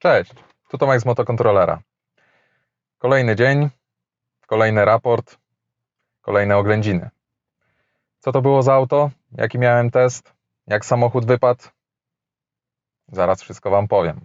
Cześć, tu Tomek z motokontrolera. Kolejny dzień, kolejny raport, kolejne oględziny. Co to było za auto? Jaki miałem test? Jak samochód wypadł? Zaraz wszystko Wam powiem.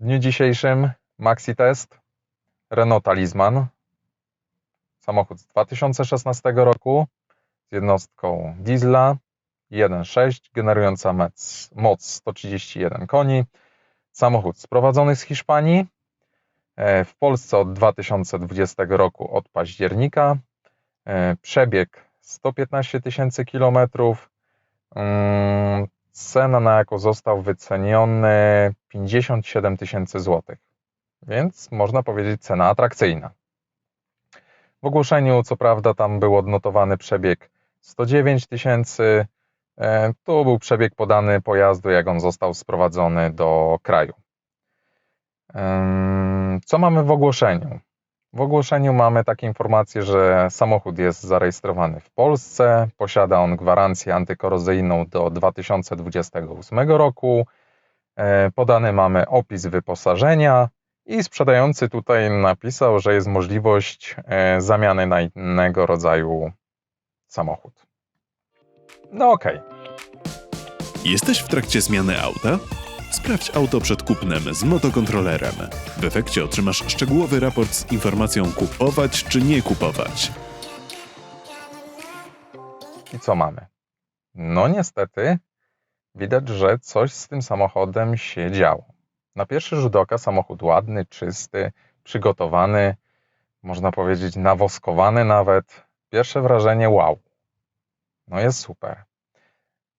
W dniu dzisiejszym maxi test Renault Talisman. Samochód z 2016 roku z jednostką diesla 1.6 generująca moc, moc 131 koni. Samochód sprowadzony z Hiszpanii. e, W Polsce od 2020 roku od października. E, Przebieg 115 tysięcy kilometrów. Mm, Cena na jaką został wyceniony 57 tysięcy złotych. Więc można powiedzieć cena atrakcyjna. W ogłoszeniu co prawda tam był odnotowany przebieg 109 tysięcy. E, Tu był przebieg podany pojazdu, jak on został sprowadzony do kraju. Co mamy w ogłoszeniu? W ogłoszeniu mamy takie informacje, że samochód jest zarejestrowany w Polsce, posiada on gwarancję antykorozyjną do 2028 roku. E, Podany mamy opis wyposażenia i sprzedający tutaj napisał, że jest możliwość e, zamiany na innego rodzaju samochód. No okej. Jesteś w trakcie zmiany auta? Sprawdź auto przed kupnem z motokontrolerem. W efekcie otrzymasz szczegółowy raport z informacją kupować czy nie kupować. I co mamy? No niestety widać, że coś z tym samochodem się działo. Na pierwszy rzut oka samochód ładny, czysty, przygotowany, można powiedzieć nawoskowany nawet. Pierwsze wrażenie wow. No jest super.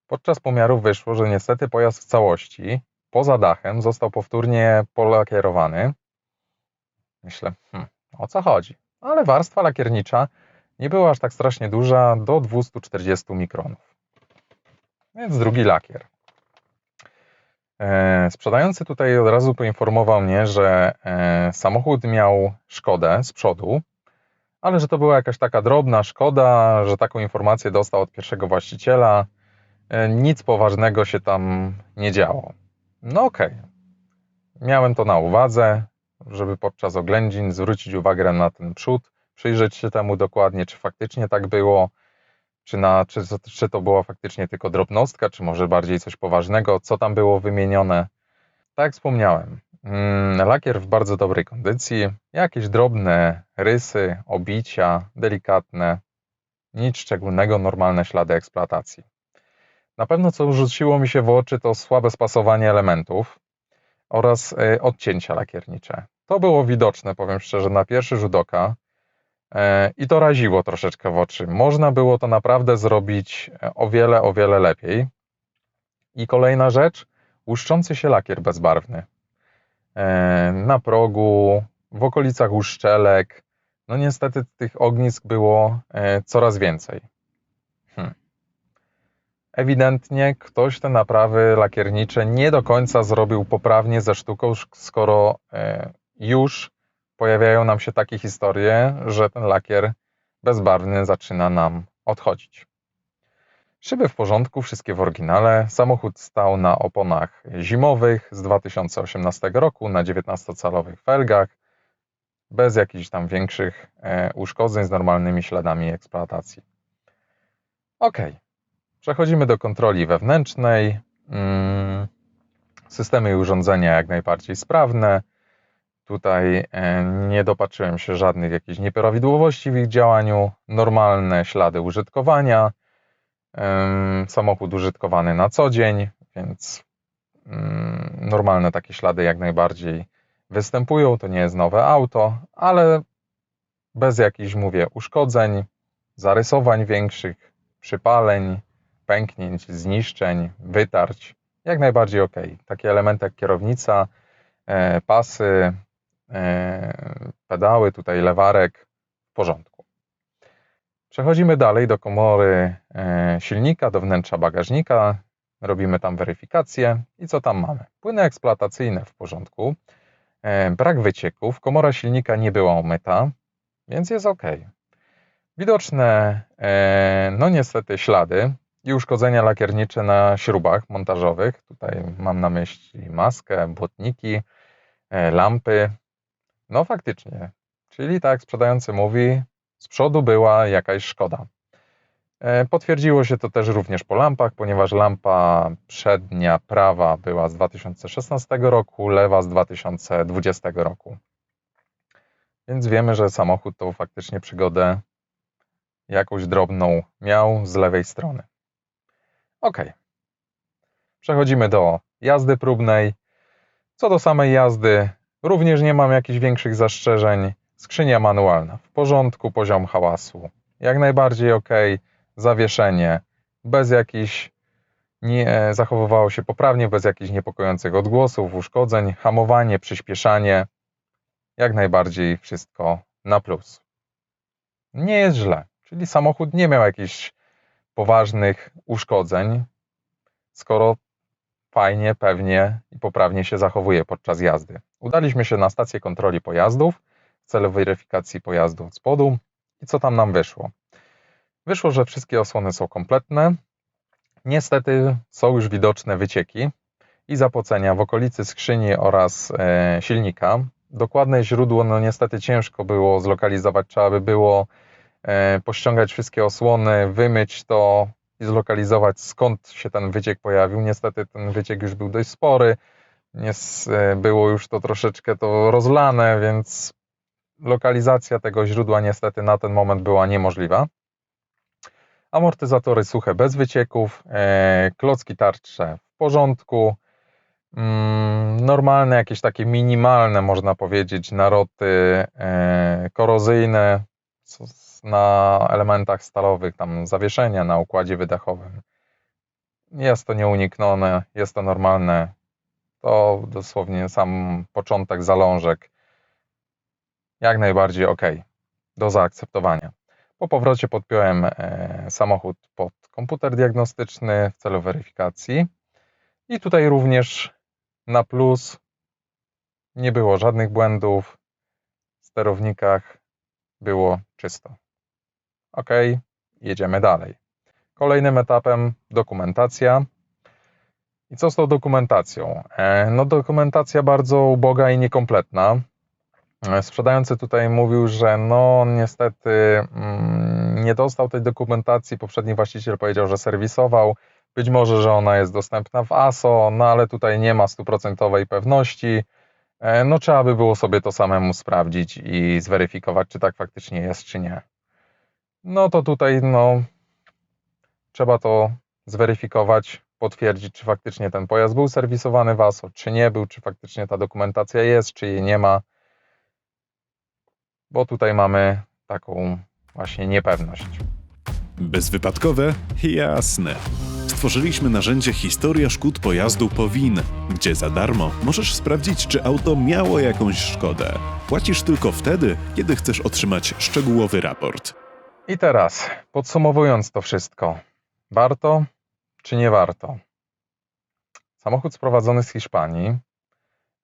Podczas pomiarów wyszło, że niestety pojazd w całości, poza dachem, został powtórnie polakierowany. Myślę, hmm, o co chodzi? Ale warstwa lakiernicza nie była aż tak strasznie duża, do 240 mikronów. Więc drugi lakier. E, Sprzedający tutaj od razu poinformował mnie, że e, samochód miał szkodę z przodu, ale że to była jakaś taka drobna szkoda, że taką informację dostał od pierwszego właściciela. E, Nic poważnego się tam nie działo. No okej. Miałem to na uwadze, żeby podczas oględzin zwrócić uwagę na ten przód, przyjrzeć się temu dokładnie, czy faktycznie tak było, czy, na, czy, czy to była faktycznie tylko drobnostka, czy może bardziej coś poważnego, co tam było wymienione. Tak wspomniałem, lakier w bardzo dobrej kondycji, jakieś drobne rysy, obicia, delikatne, nic szczególnego, normalne ślady eksploatacji. Na pewno co rzuciło mi się w oczy to słabe spasowanie elementów oraz y, odcięcia lakiernicze. To było widoczne, powiem szczerze, na pierwszy rzut oka e, i to raziło troszeczkę w oczy. Można było to naprawdę zrobić e, o wiele, o wiele lepiej. I kolejna rzecz, łuszczący się lakier bezbarwny. E, Na progu, w okolicach uszczelek, no niestety tych ognisk było e, coraz więcej. Hmm. Ewidentnie ktoś te naprawy lakiernicze nie do końca zrobił poprawnie ze sztuką, skoro e, już pojawiają nam się takie historie, że ten lakier bezbarwny zaczyna nam odchodzić. Szyby w porządku, wszystkie w oryginale. Samochód stał na oponach zimowych z 2018 roku na 19-calowych felgach, bez jakichś tam większych e, uszkodzeń, z normalnymi śladami eksploatacji. Ok, przechodzimy do kontroli wewnętrznej. Mm, Systemy i urządzenia jak najbardziej sprawne. Tutaj e, nie dopatrzyłem się żadnych jakichś nieprawidłowości w ich działaniu. Normalne ślady użytkowania. Samochód użytkowany na co dzień, więc mm, normalne takie ślady jak najbardziej występują. To nie jest nowe auto, ale bez jakichś, mówię, uszkodzeń, zarysowań większych, przypaleń, pęknięć, zniszczeń, wytarć. Jak najbardziej ok. Takie elementy jak kierownica, e, pasy, e, pedały, tutaj lewarek w porządku. Przechodzimy dalej do komory e, silnika, do wnętrza bagażnika. Robimy tam weryfikację. I co tam mamy? Płyny eksploatacyjne w porządku. E, Brak wycieków. Komora silnika nie była umyta, więc jest ok. Widoczne, e, no niestety, ślady i uszkodzenia lakiernicze na śrubach montażowych. Tutaj mam na myśli maskę, błotniki, lampy. No faktycznie, czyli tak sprzedający mówi, z przodu była jakaś szkoda. E, Potwierdziło się to też również po lampach, ponieważ lampa przednia prawa była z 2016 roku, lewa z 2020 roku. Więc wiemy, że samochód tą faktycznie przygodę jakąś drobną miał z lewej strony. Ok. Przechodzimy do jazdy próbnej. Co do samej jazdy, również nie mam jakichś większych zastrzeżeń. Skrzynia manualna. W porządku, poziom hałasu. Jak najbardziej ok, zawieszenie. Bez jakichś nie zachowywało się poprawnie, bez jakichś niepokojących odgłosów, uszkodzeń, hamowanie, przyspieszanie. Jak najbardziej wszystko na plus. Nie jest źle, czyli samochód nie miał jakichś poważnych uszkodzeń, skoro fajnie, pewnie i poprawnie się zachowuje podczas jazdy. Udaliśmy się na stację kontroli pojazdów celu weryfikacji pojazdu od spodu i co tam nam wyszło? Wyszło, że wszystkie osłony są kompletne. Niestety są już widoczne wycieki i zapocenia w okolicy skrzyni oraz e, silnika. Dokładne źródło, no niestety ciężko było zlokalizować, trzeba by było e, pościągać wszystkie osłony, wymyć to i zlokalizować skąd się ten wyciek pojawił. Niestety ten wyciek już był dość spory, e, było już to troszeczkę to rozlane, więc lokalizacja tego źródła niestety na ten moment była niemożliwa. Amortyzatory suche bez wycieków, e, klocki tarcze w porządku, mm, normalne, jakieś takie minimalne, można powiedzieć, naroty e, korozyjne na elementach stalowych, tam zawieszenia na układzie wydechowym. Jest to nieuniknione, jest to normalne. To dosłownie sam początek zalążek. Jak najbardziej ok, do zaakceptowania. Po powrocie podpiąłem e, samochód pod komputer diagnostyczny w celu weryfikacji. I tutaj również na plus nie było żadnych błędów. W sterownikach było czysto. Ok, jedziemy dalej. Kolejnym etapem dokumentacja. I co z tą dokumentacją? E, No, dokumentacja bardzo uboga i niekompletna. E, Sprzedający tutaj mówił, że no niestety mm, nie dostał tej dokumentacji. Poprzedni właściciel powiedział, że serwisował. Być może, że ona jest dostępna w ASO, no ale tutaj nie ma stuprocentowej pewności. E, No trzeba by było sobie to samemu sprawdzić i zweryfikować, czy tak faktycznie jest, czy nie. No to tutaj no trzeba to zweryfikować, potwierdzić, czy faktycznie ten pojazd był serwisowany w ASO, czy nie był, czy faktycznie ta dokumentacja jest, czy jej nie ma bo tutaj mamy taką właśnie niepewność. Bezwypadkowe? Jasne. Stworzyliśmy narzędzie Historia szkód pojazdu POWIN, gdzie za darmo możesz sprawdzić, czy auto miało jakąś szkodę. Płacisz tylko wtedy, kiedy chcesz otrzymać szczegółowy raport. I teraz, podsumowując to wszystko, warto czy nie warto? Samochód sprowadzony z Hiszpanii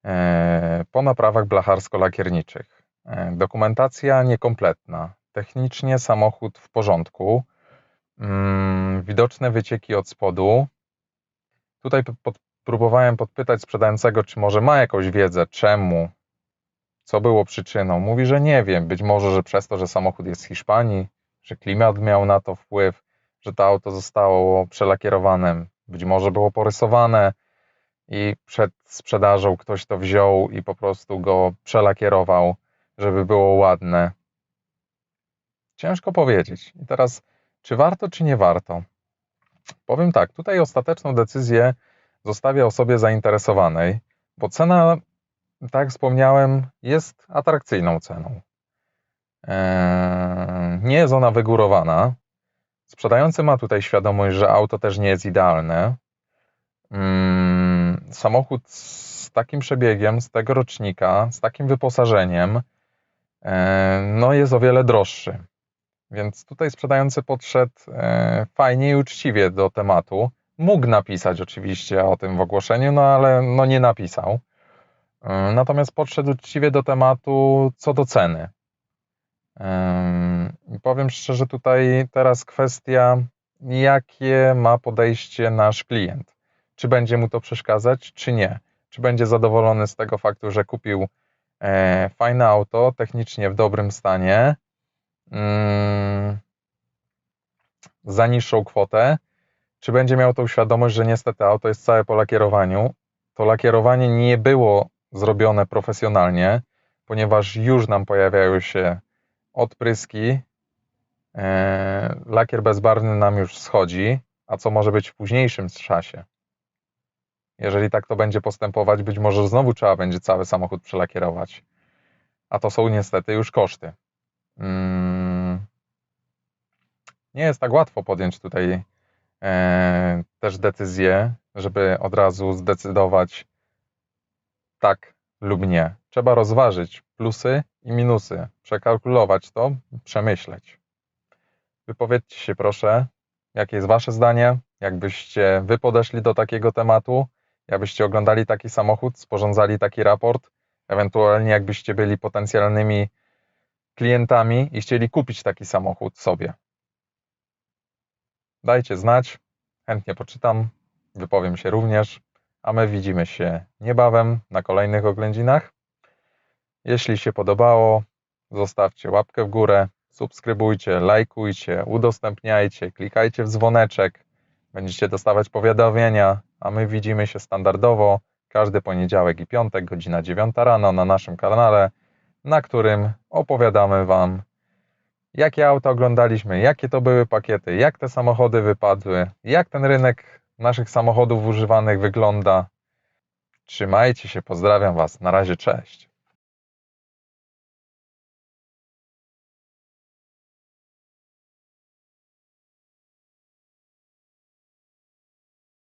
e, po naprawach blacharsko-lakierniczych. E, Dokumentacja niekompletna. Technicznie samochód w porządku. Mm, Widoczne wycieki od spodu. Tutaj pod, próbowałem podpytać sprzedającego, czy może ma jakąś wiedzę, czemu, co było przyczyną. Mówi, że nie wiem. Być może, że przez to, że samochód jest z Hiszpanii, że klimat miał na to wpływ, że to auto zostało przelakierowane, być może było porysowane i przed sprzedażą ktoś to wziął i po prostu go przelakierował, żeby było ładne. Ciężko powiedzieć. I teraz, czy warto, czy nie warto? Powiem tak, tutaj ostateczną decyzję zostawię osobie zainteresowanej, bo cena, tak jak wspomniałem, jest atrakcyjną ceną. Eee, Nie jest ona wygórowana. Sprzedający ma tutaj świadomość, że auto też nie jest idealne. Mm, Samochód z takim przebiegiem, z tego rocznika, z takim wyposażeniem, no jest o wiele droższy. Więc tutaj sprzedający podszedł e, fajnie i uczciwie do tematu. Mógł napisać oczywiście o tym w ogłoszeniu, no ale no nie napisał. E, Natomiast podszedł uczciwie do tematu co do ceny. Powiem szczerze, tutaj teraz kwestia jakie ma podejście nasz klient. Czy będzie mu to przeszkadzać, czy nie. Czy będzie zadowolony z tego faktu, że kupił e, fajne auto, technicznie w dobrym stanie, mm, za niższą kwotę, czy będzie miał tą świadomość, że niestety auto jest całe po lakierowaniu. To lakierowanie nie było zrobione profesjonalnie, ponieważ już nam pojawiają się odpryski. E, lakier bezbarwny nam już schodzi, a co może być w późniejszym czasie? Jeżeli tak to będzie postępować, być może znowu trzeba będzie cały samochód przelakierować. A to są niestety już koszty. Mm. Nie jest tak łatwo podjąć tutaj e, też decyzję, żeby od razu zdecydować tak lub nie. Trzeba rozważyć plusy i minusy, przekalkulować to, przemyśleć. Wypowiedzcie się proszę, jakie jest Wasze zdanie, jakbyście Wy podeszli do takiego tematu, jakbyście oglądali taki samochód, sporządzali taki raport, ewentualnie jakbyście byli potencjalnymi klientami i chcieli kupić taki samochód sobie. Dajcie znać, chętnie poczytam, wypowiem się również, a my widzimy się niebawem na kolejnych oględzinach. Jeśli się podobało, zostawcie łapkę w górę, subskrybujcie, lajkujcie, udostępniajcie, klikajcie w dzwoneczek, będziecie dostawać powiadomienia, a my widzimy się standardowo każdy poniedziałek i piątek, godzina 9 rano na naszym kanale, na którym opowiadamy Wam, jakie auta oglądaliśmy, jakie to były pakiety, jak te samochody wypadły, jak ten rynek naszych samochodów używanych wygląda. Trzymajcie się, pozdrawiam Was. Na razie, cześć.